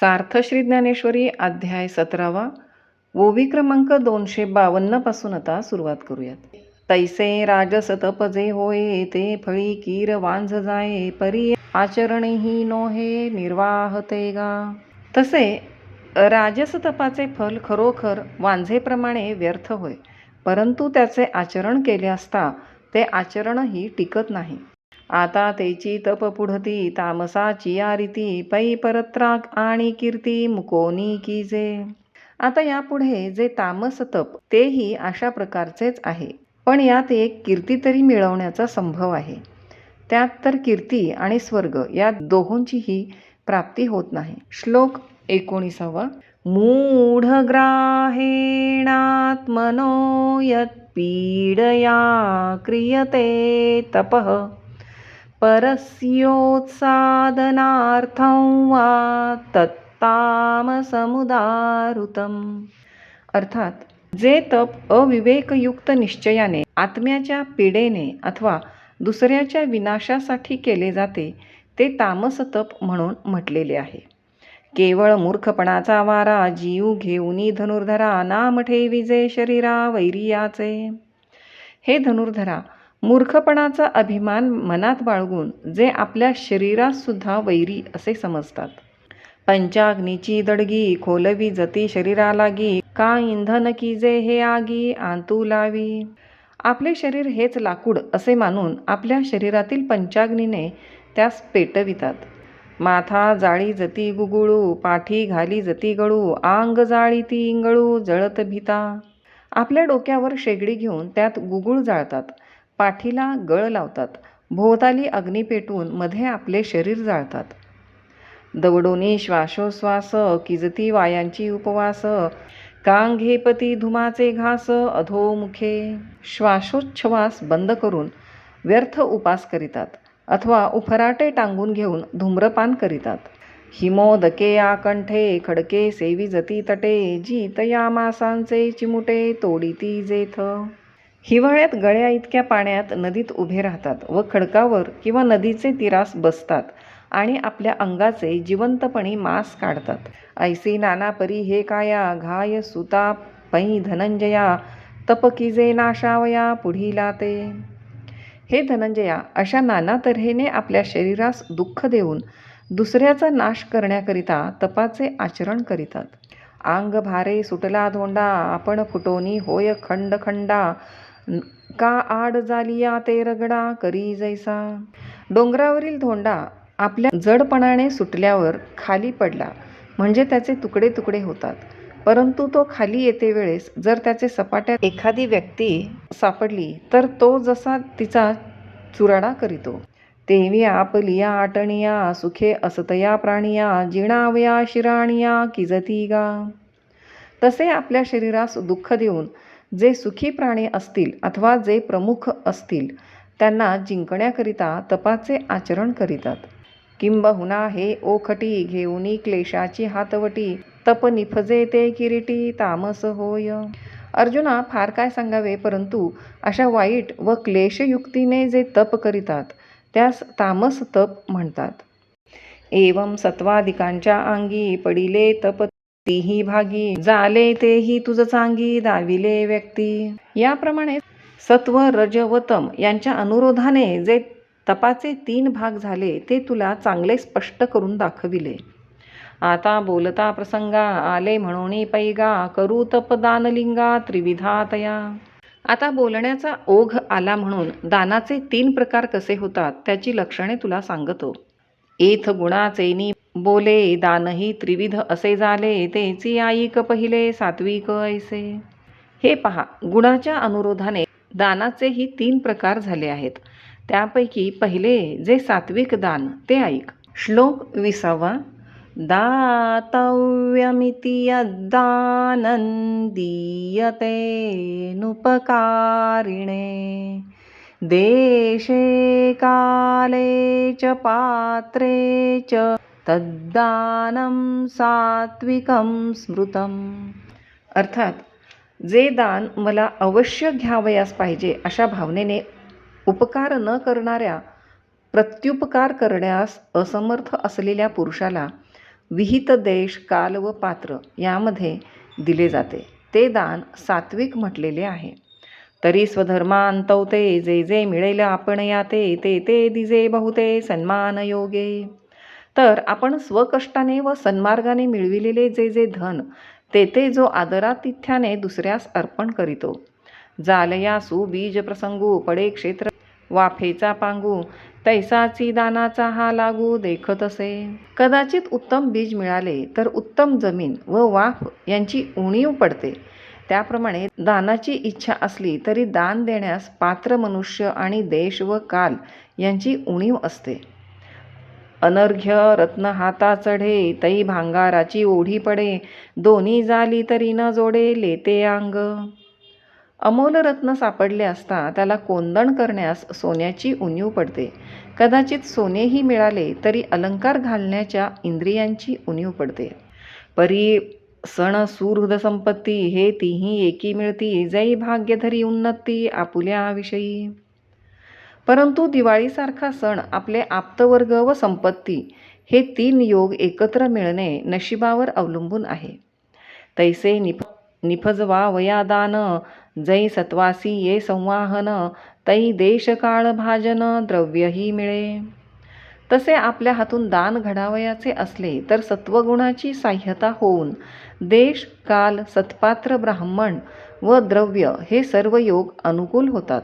सार्थ श्री ज्ञानेश्वरी अध्याय सतरावा. ओवी क्रमांक दोनशे बावन्नपासून आता सुरुवात करूयात. तैसे राजस तपजे होय ते फळी कीर वांझ जाये परी आचरणही नोहे निर्वाह ते गा तसे राजस तपाचे फल खरोखर वांझेप्रमाणे व्यर्थ होय परंतु त्याचे आचरण केले असता ते आचरणही टिकत नाही. आता तेची तप पुढती तामसाची या रीती पै परत्राग आणि कीर्ती मुकोनी कीजे आता यापुढे जे तामस तप तेही अशा प्रकारचेच आहे. पण यात एक कीर्ती तरी मिळवण्याचा संभव आहे. त्यात तर कीर्ती आणि स्वर्ग या दोहोंचीही प्राप्ती होत नाही. श्लोक एकोणीसावा. मूढग्राहेणात्मनो यत्पीडया क्रियते तपः। परस्योत्सादनार्थं वा तत्तामसमुदारुतम। अर्थात जे तप अविवेकयुक्त निश्चयाने आत्म्याच्या पीडेने अथवा दुसऱ्याच्या विनाशासाठी केले जाते ते तामस तप म्हणून म्हटलेले आहे. केवळ मूर्खपणाचा वारा जीव घेऊनी धनुर्धरा नाम ठेविजे शरीरा वैरियाचे. हे धनुर्धरा मूर्खपणाचा अभिमान मनात बाळगून जे आपल्या शरीरातसुद्धा वैरी असे समजतात. पंचाग्नीची दडगी खोलवी जती शरीरा लागी का इंधन की जे हे आगी आंतू लावी. आपले शरीर हेच लाकूड असे मानून आपल्या शरीरातील पंचाग्नीने त्यास पेटवितात. माथा जाळी जती गुगुळू पाठी घाली जती गळू आंग जाळी ती इंगळू जळत भीता. आपल्या डोक्यावर शेगडी घेऊन त्यात गुगुळ जाळतात. पाठीला गळ लावतात. भोवताली अग्नी पेटून मध्ये आपले शरीर जाळतात. दवडोनी श्वासोश्वास किजती वायांची उपवास कांघेपती धुमाचे घास अधोमुखे श्वासोच्छ्वास बंद करून व्यर्थ उपास करीतात अथवा उफराटे टांगून घेऊन धूम्रपान करीतात. हिमोदके आकंठे खडके सेवी जती तटे जीतया मासांचे चिमुटे तोडीती जेथ. हिवाळ्यात गळ्या इतक्या पाण्यात नदीत उभे राहतात व खडकावर किंवा नदीचे तिरास बसतात आणि आपल्या अंगाचे जिवंतपणी मांस काढतात. ऐसी नाना परी हे काया घाय सुता पै धनंजया तपकिजे नाशावया पुढीला ते हे धनंजया अशा नाना तऱ्हेने आपल्या शरीरास दुःख देऊन दुसऱ्याचा नाश करण्याकरिता तपाचे आचरण करीतात. आंग भारे सुटला धोंडा आपण फुटोनी होय खंड खंडा का आड जालिया ते रगडा करी जैसा. डोंगरावरील धोंडा आपल्या जडपणाने सुटल्यावर खाली पडला. म्हणजे त्याचे तुकडे तुकडे होतात. परंतु तो खाली येते वेळेस जर त्याचे सपाट्यात एखादी व्यक्ती सापडली तर तो जसा तिचा चुराडा करीतो. तेवी आपलिया आटणिया सुखे असतया प्राणिया जिणावया शिराणिया किजती गा. तसे आपल्या शरीरास दुःख देऊन जे सुखी प्राणी असतील अथवा जे प्रमुख असतील त्यांना जिंकण्याकरिता तपाचे आचरण करीतात. किंबहुना हे ओखटी घेऊनी क्लेशाची हातवटी तप निफजे ते किरीटी तामस होय. अर्जुना फार काय सांगावे परंतु अशा वाईट व क्लेशयुक्तीने जे तप करीतात त्यास तामस तप म्हणतात. एवम सत्वादिकांच्या अंगी पडिले तप तीही भागी जाले तेही तुझ चांगी दाविले व्यक्ती. याप्रमाणे सत्व रज व तम यांच्या अनुरोधाने जे तपाचे तीन भाग झाले ते तुला चांगले स्पष्ट करून दाखविले. आता बोलता प्रसंगा आले म्हणून पैगा करू तप दानलिंगा त्रिविधातया. आता बोलण्याचा ओघ आला म्हणून दानाचे तीन प्रकार कसे होतात त्याची लक्षणे तुला सांगतो. एथ गुणाचेनी बोले दानही त्रिविध असे झाले तेची आईक पहिले सात्विक ऐसे हे पहा गुणाच्या अनुरोधाने दानाचेही तीन प्रकार झाले आहेत. त्यापैकी पहिले जे सात्विक दान ते ऐक. श्लोक विसावा. दातव्यमिति यद्दानं दीयते नुपकारिणे देशे काले च पात्रे च तद्दानं सात्विकं स्मृतम. अर्थात जे दान मला अवश्य घ्यावयास पाहिजे अशा भावनेने उपकार न करणाऱ्या प्रत्युपकार करण्यास असमर्थ असलेल्या पुरुषाला विहित देश काल व पात्र यामध्ये दिले जाते. ते दान सात्विक म्हटलेले आहे. तरी स्वधर्मांतवते जे जे मिळेल आपण याते ते ते दिजे बहुते सन्मान योगे तर आपण स्वकष्टाने व सन्मार्गाने मिळविलेले जे जे धन ते ते जो आदरातिथ्याने दुसऱ्यास अर्पण करीतो. जालयासू बीज प्रसंगू पडे क्षेत्र वाफेचा पांगू तैसाची दानाचा हा लागू देखत असे. कदाचित उत्तम बीज मिळाले तर उत्तम जमीन व वाफ यांची उणीव पडते. त्याप्रमाणे दानाची इच्छा असली तरी दान देण्यास पात्र मनुष्य आणि देश व काल यांची उणीव असते. अनर्घ्य रत्न हाता चढे तई भांगाराची ओढी पडे दोन्ही जाली तरी न जोडे लेते अंग अमोल रत्न सापडले असता त्याला कोंदण करण्यास सोन्याची उणीव पडते. कदाचित सोनेही मिळाले तरी अलंकार घालण्याच्या इंद्रियांची उणीव पडते. परी सण सुहृद संपत्ती हे तीही एकी मिळती. जै भाग्यधरी उन्नती आपुल्या विषयी. परंतु दिवाळीसारखा सण आपले आप्तवर्ग व संपत्ती हे तीन योग एकत्र मिळणे नशिबावर अवलंबून आहे. तैसे निफ निफजवा वयादान जै सत्वासी ये संवाहन तै देशकाळ भाजन द्रव्यही मिळे. तसे आपल्या हातून दान घडावयाचे असले तर सत्वगुणाची साह्यता होऊन देश काल सत्पात्र ब्राह्मण व द्रव्य हे सर्व योग अनुकूल होतात.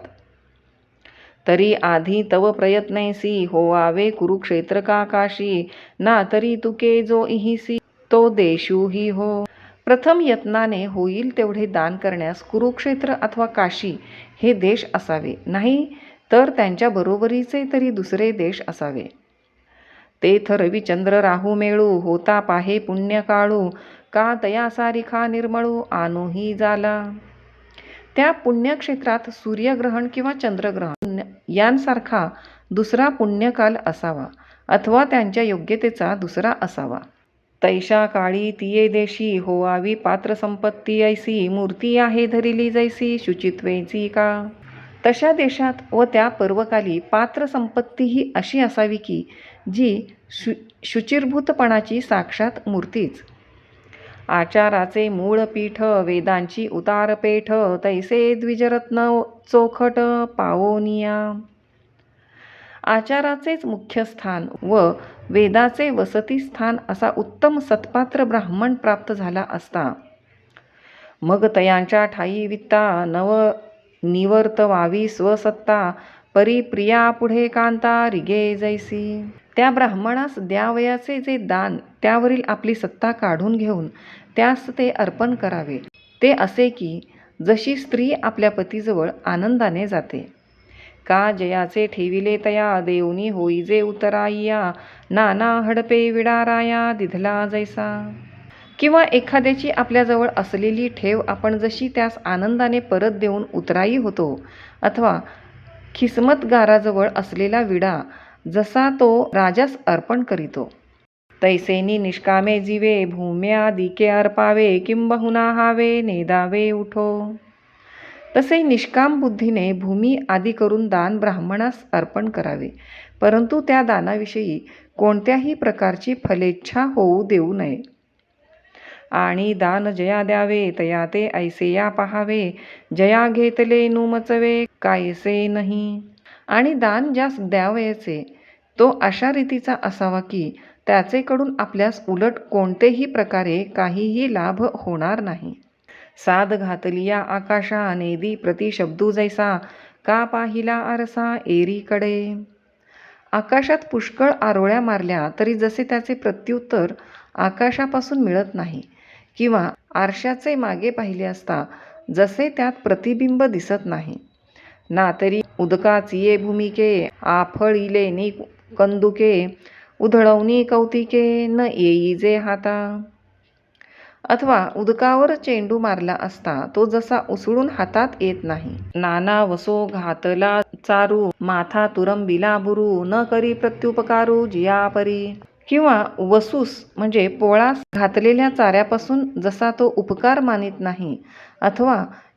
तरी आधी तव प्रयत्नैसी होवावे कुरुक्षेत्र का काशी ना तरी तुके जो इहिसी तो देशू ही. हो प्रथम यत्नाने होईल तेवढे दान करण्यास कुरुक्षेत्र अथवा काशी हे देश असावे. नाही तर त्यांच्या बरोबरीचे तरी दुसरे देश असावे. तेथ रविचंद्र राहू मेळू होता पाहे पुण्य काळू का तया सारिखा निर्मळू आनोही जाला. त्या पुण्यक्षेत्रात सूर्यग्रहण किंवा चंद्रग्रहण यांसारखा दुसरा पुण्यकाल असावा अथवा त्यांच्या योग्यतेचा दुसरा असावा. तैशा काळी तिये देशी होवावी पात्र संपत्ती ऐसी मूर्ती आहे धरिली जैसी शुचित्वेची का? तशा देशात व त्या पर्वकाली पात्र संपत्ती ही अशी असावी की जी शु शुचिर्भूतपणाची साक्षात मूर्तीच. आचाराचे मूळ पीठ वेदांची उतारपेठ तैसे द्विजरत्न चोखट पावोनिया. आचाराचेच मुख्य स्थान व वेदाचे वसतीस्थान असा उत्तम सत्पात्र ब्राह्मण प्राप्त झाला असता. मग तयांच्या ठाई वित्ता नव निवर्त स्वसत्ता परी प्रिया पुढे कांता रिगे जैसी. त्या ब्राह्मणास द्यावयाचे जे दान त्यावरील आपली सत्ता काढून घेऊन त्यास ते अर्पण करावे. ते असे की जशी स्त्री आपल्या पतीजवळ आनंदाने जाते. का जयाचे ठेविले तया देऊनी होईजे उतराईया नाना हडपे विडाराया दिधला जैसा. किंवा एखाद्याची आपल्याजवळ असलेली ठेव आपण जशी त्यास आनंदाने परत देऊन उतराई होतो अथवा खिसमतगाराजवळ असलेला विडा जसा तो राजास अर्पण करीतो. तैसेनी निष्कामे जीवे भूम्या दिके अर्पावे किंबहुना हावे नेदावे उठो. तसे निष्काम बुद्धीने भूमी आदी करून दान ब्राह्मणास अर्पण करावे. परंतु त्या दानाविषयी कोणत्याही प्रकारची फलेच्छा होऊ देऊ नये. आणि दान जया द्यावे तया ते ऐसे या पहावे जया घेतले नुमचवे कायसे नाही. आणि दान ज्यास द्यावयाचे तो अशा रीतीचा असावा की त्याचेकडून आपल्यास उलट कोणतेही प्रकारे काहीही लाभ होणार नाही. साद घातलिया आकाशा नेदी प्रतिशब्दू जैसा का पाहिला आरसा एरीकडे? आकाशात पुष्कळ आरोळ्या मारल्या तरी जसे त्याचे प्रत्युत्तर आकाशापासून मिळत नाही किंवा आरशाचे मागे पाहिले असता जसे त्यात प्रतिबिंब दिसत नाही. ना तरी उदकाचिये भूमिके आफळिले नि कंदुके उधळवणी कौतिके न येईजे हाता. अथवा उदकावर चेंडू मारला असता तो जसा उसळून हातात येत नाही. नाना वसो घातला चारू माथा तुरंबिला बुरू न करी प्रत्युपकारू जियापरी. किंवा वसूस म्हणजे पोळास घातलेल्या चाऱ्यापासून जसा तो उपकार मानित नाही अथवा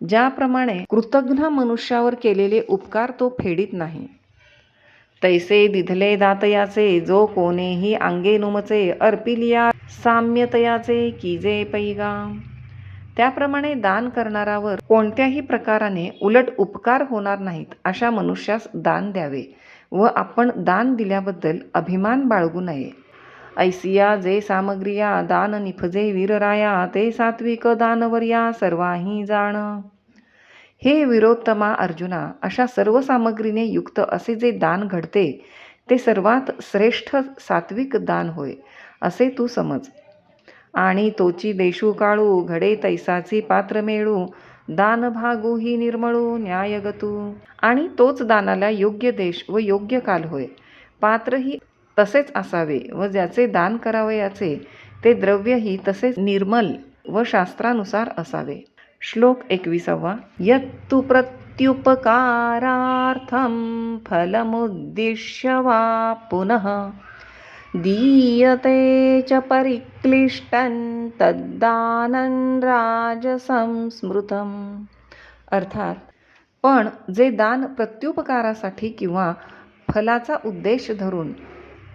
ज्याप्रमाणे कृतघ्न मनुष्यावर केलेले उपकार तो फेडीत नाही. तैसे दिधले दातयाचे जो कोणेही अंगे नुमचे अर्पिलिया साम्यतयाचे कीजे पैगा. त्याप्रमाणे दान करणारावर कोणत्याही प्रकाराने उलट उपकार होणार नाहीत अशा मनुष्यास दान द्यावे व आपण दान दिल्याबद्दल अभिमान बाळगू नये. ऐसिया जे सामग्रिया दान निफजे वीरराया ते सात्विक दानवर्या सर्वाही जाण. हे विरोत्तमा अर्जुना अशा सर्व सामग्रीने युक्त असे जे दान घडते ते सर्वात श्रेष्ठ सात्विक दान होय असे तू समज. आणि तोची देशू काळू घडे तैसाची पात्र मेळू दान भागू ही निर्मळू न्यायगतू. आणि तोच दानाला योग्य देश व योग्य काल होय. पात्रही तसेच असावे व ज्याचे दान करावयाचे ते द्रव्यही तसेच निर्मल व शास्त्रानुसार असावे. श्लोक एकविसावा. यत्तु प्रत्युपकारार्थं फलमुद्दिश्य वा पुनः दीयते च परिक्लिष्टं तद्दानं राजसंस्मृतम् अर्थात पण जे दान प्रत्युपकारासाठी किंवा फलाचा उद्देश धरून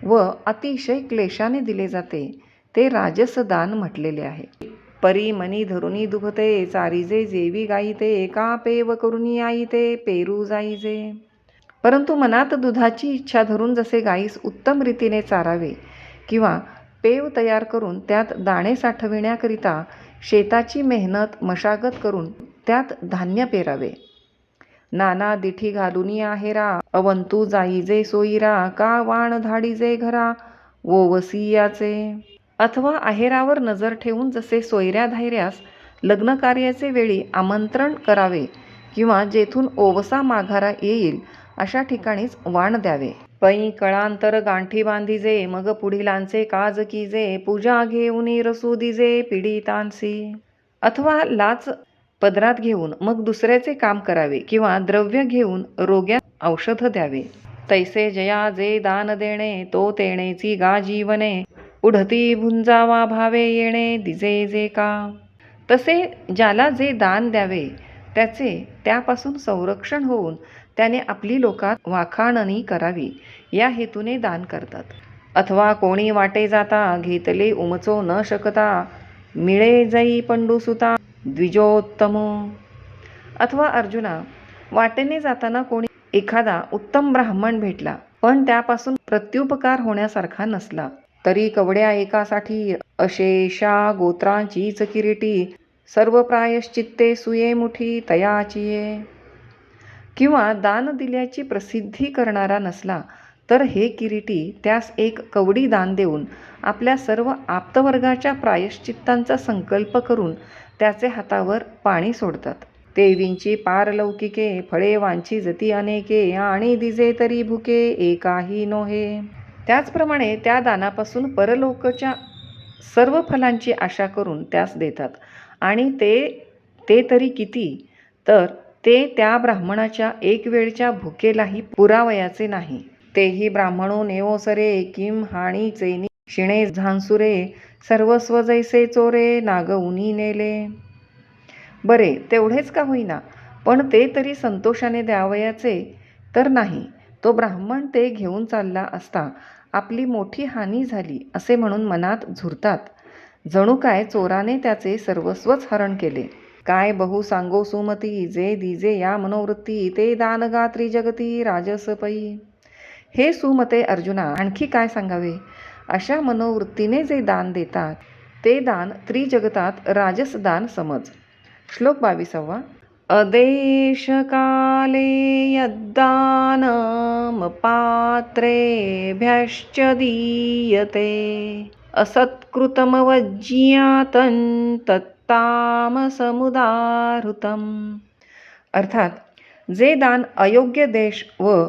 व अतिशय क्लेशाने दिले जाते ते राजसदान म्हटलेले आहे. परी मनी धरुनी दुभते चारीजे जेवी गाईते एका पेव करुणी आईते पेरू जाईजे परंतु मनात दुधाची इच्छा धरून जसे गाईस उत्तम रीतीने चारावे किंवा पेव तयार करून त्यात दाणे साठविण्याकरिता शेताची मेहनत मशागत करून त्यात धान्य पेरावे. नाना दिठी घालुनी आहेरा अवंतू जाईजे सोयीरा का वाण धाडीजे घरा. ओवसियाचे अथवा आहेरावर नजर ठेवून जसे सोयऱ्या धायऱ्यास लग्नकार्याचे वेळी आमंत्रण करावे किंवा जेथून ओवसा माघारा येईल अशा ठिकाणीच वाण द्यावे. पै कळांतर गांठी बांधीजे मग पुढीलांचे काज कीजे पूजा घेऊन रसू दिजे पीडितांसी अथवा लाच पदरात घेऊन मग दुसऱ्याचे काम करावे किंवा द्रव्य घेऊन रोग्यात औषध द्यावे. तैसे जया जे दान देणे तो तेणेची गा जीवने. उढती भुंजावा भावे येणे दिजे जे का. तसे ज्याला जे दान द्यावे त्याचे त्यापासून संरक्षण होऊन त्याने आपली लोकात वाखाणणी करावी या हेतूने दान करतात. अथवा कोणी वाटे जाता घेतले उमचो न शकता मिळे जाई पंडुसुता. द्विजोत्तम. अथवा अर्जुना वाटेने जाताना कोणी एखादा उत्तम ब्राह्मण भेटला पण त्यापासून प्रत्युपकार होण्यासारखा नसला. तरी कवड्या एकासाठी अशेषा गोत्रांचीच किरीटी सर्व प्रायश्चित्ते सुये मुठी तयाचिये. किंवा दान दिल्याची प्रसिद्धी करणारा नसला तर हे किरीटी त्यास एक कवडी दान देऊन आपल्या सर्व आप्तवर्गाच्या प्रायश्चित्तांचा संकल्प करून त्याचे हातावर पाणी सोडतात. देवींची पारलौकिके फळे वांची जती अनेके आणि दिजे तरी भुके एकाही नोहे. त्याचप्रमाणे त्या दानापासून परलोकच्या सर्व फलांची आशा करून त्यास देतात. आणि ते ते तरी किती? तर ते त्या ब्राह्मणाच्या एक वेळच्या भुकेलाही पुरावयाचे नाही. तेही ब्राह्मणो नेवोसरे किम हाणी चेनी शिणे झांसुरे सर्वस्व जैसे चोरे नाग उनी नेले. बरे तेवढेच का होईना पण ते तरी संतोषाने द्यावयाचे. तर नाही तो ब्राह्मण ते घेऊन चालला असता आपली मोठी हानी झाली असे म्हणून मनात झुरतात. जणू काय चोराने त्याचे सर्वस्वच हरण केले. काय बहु सांगो सुमती जे दिजे या मनोवृत्ती ते दानगात्री जगती राजसपई. हे सुमते अर्जुना आणखी काय सांगावे? अशा मनोवृत्तीने जे दान देतात ते दान त्रिजगतात राजसदान समज. श्लोक बावीसावा. अदेशकाले यद्दानमपात्रेभ्यश्च दीयते असत्कृतमवज्ञातं तत्तामसमुदाहृतम्। अर्थात जे दान अयोग्य देश व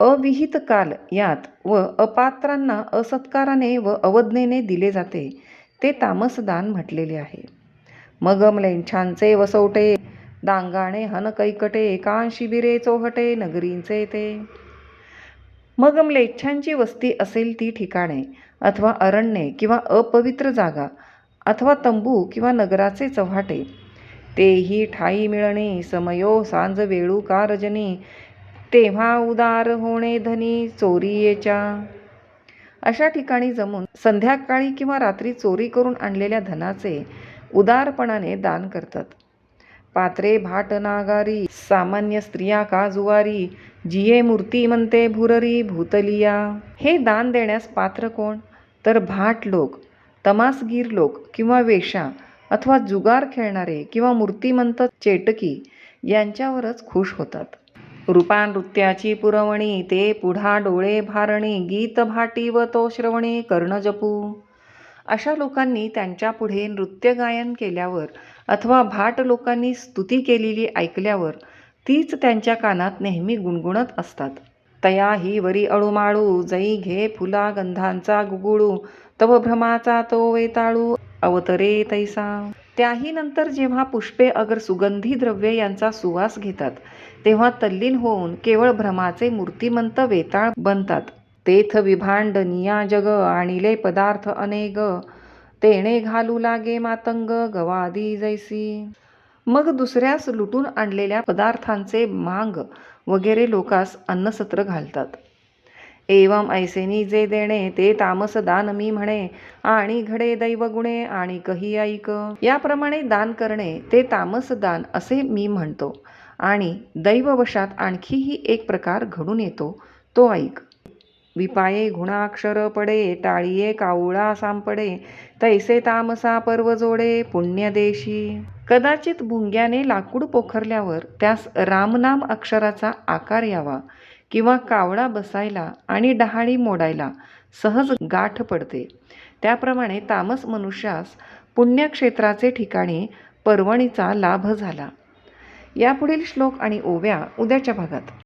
अविहित काल यात व अपात्रांना असत्काराने व अवज्ञेने दिले जाते ते तामसदान म्हटलेले आहे. मगम लेंछांचे वसवटे दांगाणे हन कैकटे कान शिबिरे चोहटे नगरींचे ते. मग म्लेच्छांची वस्ती असेल ती ठिकाणे अथवा अरण्ये किंवा अपवित्र जागा अथवा तंबू किंवा नगराचे चव्हाटे. तेही ठाई मिळणे समयो सांज वेळू का रजनी तेव्हा उदार होणे धनी चोरीयेच्या. अशा ठिकाणी जमून संध्याकाळी किंवा रात्री चोरी करून आणलेल्या धनाचे उदारपणाने दान करतात. पात्रे भाट नागारी सामान्य स्त्रिया का जुवारी जिये मूर्ती म्हणते भुररी भूतलिया. हे दान देण्यास पात्र कोण? तर भाट लोक तमासगीर लोक किंवा वेशा अथवा जुगार खेळणारे किंवा मूर्तिमंत चेटकी यांच्यावरच खुश होतात. रूपानृत्याची पुरवणी ते पुढा डोळे भारणी गीत भाटी व तो श्रवणी कर्ण जपू. अशा लोकांनी त्यांच्यापुढे नृत्यगायन नृत्य गायन केल्यावर अथवा भाट लोकांनी स्तुती केलेली ऐकल्यावर तीच त्यांच्या कानात नेहमी गुणगुणत असतात. तया ही वरी अळूमाळू जई घे फुला गंधांचा गुगुळू तव भ्रमाचा तो वेताळू अवतरे तैसा. त्याही नंतर जेव्हा पुष्पे अगर सुगंधी द्रव्ये यांचा सुवास घेतात तेव्हा तल्लीन होऊन केवळ भ्रमाचे मूर्तिमंत वेताळ बनतात. तेथ विभांड निया जग आणिले पदार्थ अनेक तेणे घालू लागे मातंग गवादी जैसी. मग दुसऱ्यास लुटून आणलेल्या पदार्थांचे मांग वगैरे लोकास अन्नसत्र घालतात. एवम ऐसेनी जे देणे ते तामस दान मी म्हणे. आणि घडे दैवगुणे आणि कही ऐक. याप्रमाणे दान करणे ते तामस दान असे मी म्हणतो. आणि दैववशात आणखीही एक प्रकार घडून येतो तो ऐक. विपाये गुणाक्षर पडे टाळिये कावळा सांपडे. तैसे तामसा पर्व जोडे पुण्यदेशी कदाचित भुंग्याने लाकूड पोखरल्यावर त्यास रामनाम अक्षराचा आकार यावा. किंवा कावळा बसायला आणि डहाळी मोडायला सहज गाठ पडते. त्याप्रमाणे तामस मनुष्यास पुण्यक्षेत्राचे ठिकाणी पर्वणीचा लाभ झाला. यापुढील श्लोक आणि ओव्या उद्याच्या भागात.